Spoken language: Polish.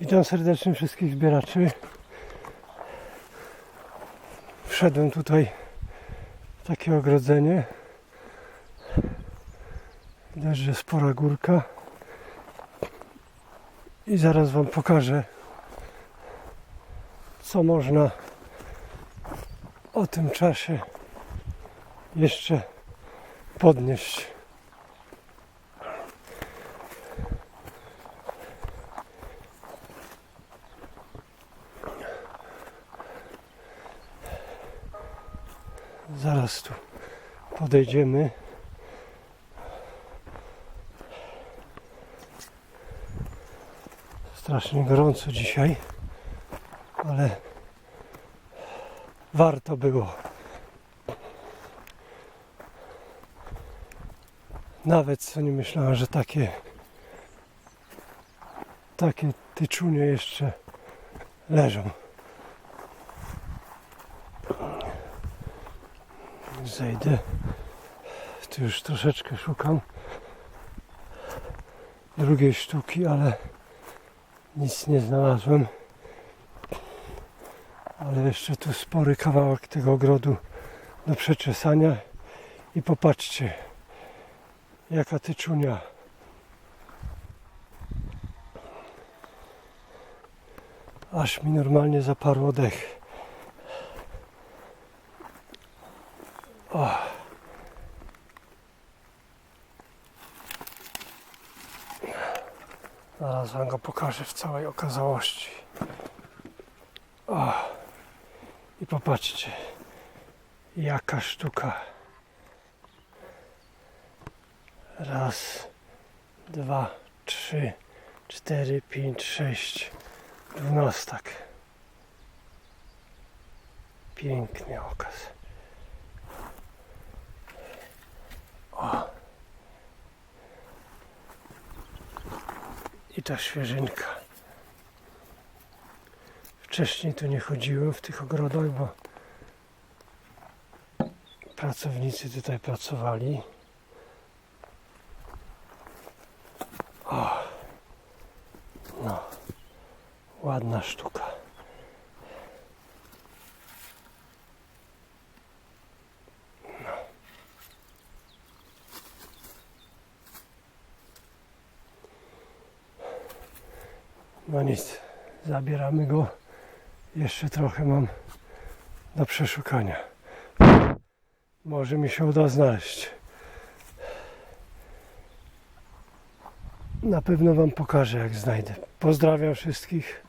Witam serdecznie wszystkich zbieraczy. Wszedłem tutaj w takie ogrodzenie. Widać, że spora górka. I zaraz Wam pokażę, co można o tym czasie jeszcze podnieść. Zaraz tu podejdziemy. Strasznie gorąco dzisiaj, ale warto było. Nawet co nie myślałem, że takie takie tyczunie jeszcze leżą. Zejdę. Tu już troszeczkę szukam drugiej sztuki, ale nic nie znalazłem. Ale jeszcze tu spory kawałek tego ogrodu do przeczesania. I popatrzcie, jaka tyczunia. Aż mi normalnie zaparło dech. O. Zaraz wam go pokażę w całej okazałości. O. I popatrzcie, jaka sztuka. Raz, dwa, trzy, cztery, pięć, sześć. Dwunastak. Piękny okaz. I ta świeżynka. Wcześniej tu nie chodziłem w tych ogrodach, bo pracownicy tutaj pracowali. O. No. Ładna sztuka. No nic, zabieramy go. Jeszcze trochę mam do przeszukania. Może mi się uda znaleźć. Na pewno Wam pokażę, jak znajdę. Pozdrawiam wszystkich.